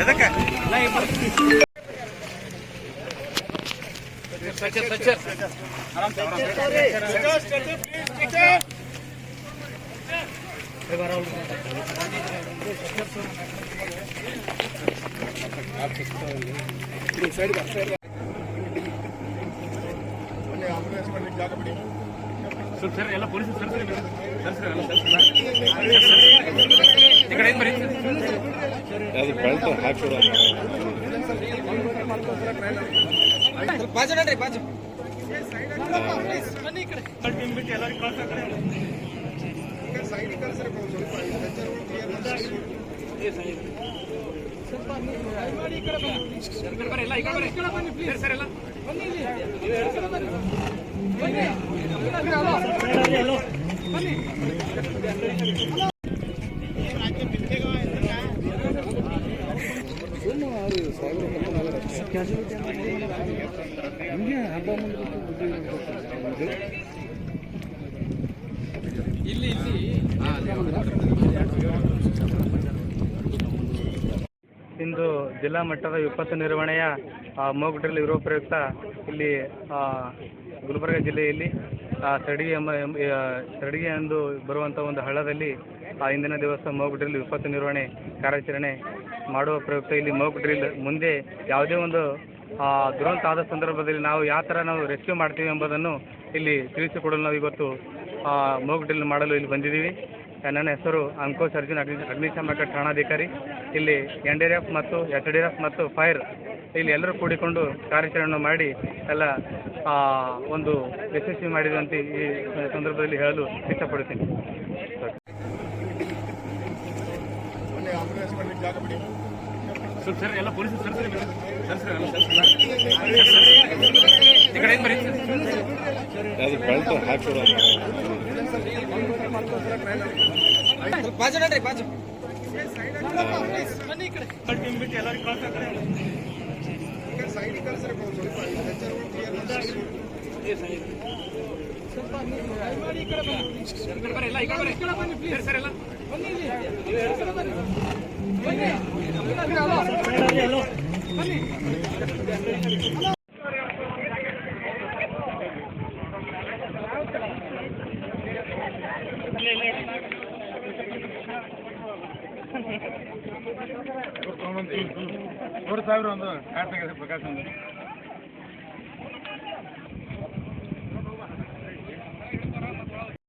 ಎದಕ್ಕೆ ಸರ್ ಎಲ್ಲ police sir sir sir sir ಎಲ್ಲ ಸರ್ ಬಾಜು ನಡ್ರಿ ಬಾಜು ಬರ್ರಿ ಇಂದು ಜಿಲ್ಲಾ ಮಟ್ಟದ ವಿಪತ್ತು ನಿರ್ವಹಣೆಯ ಮೂಕ್ ಇರುವ ಪ್ರಯುಕ್ತ ಇಲ್ಲಿ ಗುಲ್ಬರ್ಗ ಜಿಲ್ಲೆಯಲ್ಲಿ ಸಡಿಗೆ ಎಂಬ ಸಡಿಗೆ ಎಂದು ಬರುವಂಥ ಒಂದು ಹಳ್ಳದಲ್ಲಿ, ಆ, ಇಂದಿನ ದಿವಸ ಮೋಕ್ ವಿಪತ್ತು ನಿರ್ವಹಣೆ ಕಾರ್ಯಾಚರಣೆ ಮಾಡುವ ಪ್ರಯುಕ್ತ ಇಲ್ಲಿ ಮೋಕ್ ಡ್ರಿಲ್ ಮುಂದೆ ಯಾವುದೇ ಒಂದು ದುರಂತ ಆದ ಸಂದರ್ಭದಲ್ಲಿ ನಾವು ಯಾವ ಥರ ನಾವು ರೆಸ್ಕ್ಯೂ ಮಾಡ್ತೀವಿ ಎಂಬುದನ್ನು ಇಲ್ಲಿ ತಿಳಿಸಿಕೊಡಲು ನಾವು ಇವತ್ತು ಮೋಕ್ ಡ್ರಿಲ್ ಮಾಡಲು ಇಲ್ಲಿ ಬಂದಿದ್ದೀವಿ. ನನ್ನ ಹೆಸರು ಅಂಕೋಶ್ ಅರ್ಜುನ್, ಅಗ್ನಿ ಅಗ್ನಿಶಾಮಕ ಠಾಣಾಧಿಕಾರಿ. ಇಲ್ಲಿ ಎನ್ ಡಿ ಎಫ್ ಮತ್ತು ಎಚ್ ಡಿ ಎಫ್ ಮತ್ತು ಫೈರ್ ಇಲ್ಲಿ ಎಲ್ಲರೂ ಕೂಡಿಕೊಂಡು ಕಾರ್ಯಾಚರಣೆ ಮಾಡಿ ಎಲ್ಲ ಒಂದು ಯಶಸ್ವಿ ಮಾಡಿದಂತೆ ಈ ಸಂದರ್ಭದಲ್ಲಿ ಹೇಳಲು ಇಷ್ಟಪಡುತ್ತೇನೆ. ಸರ್ ಸರ್ ಎಲ್ಲ police sir sir sir sir ಎಲ್ಲ ಸರ್ ಈ ಕಡೆ ಏನು ಬರೀ ಅದು ಬಾಜು ನಡ್ರಿ ಬಾಜು ಎಲ್ಲ ಈ ಕಡೆ ಬರ್ರಿ ಸರ್ ಸರ್ ಎಲ್ಲ ಮೂರು ಸಾವಿರ ಒಂದು ಕಾರ್ಡ್ ತೆಗೆದು ಪ್ರಕಾಶ್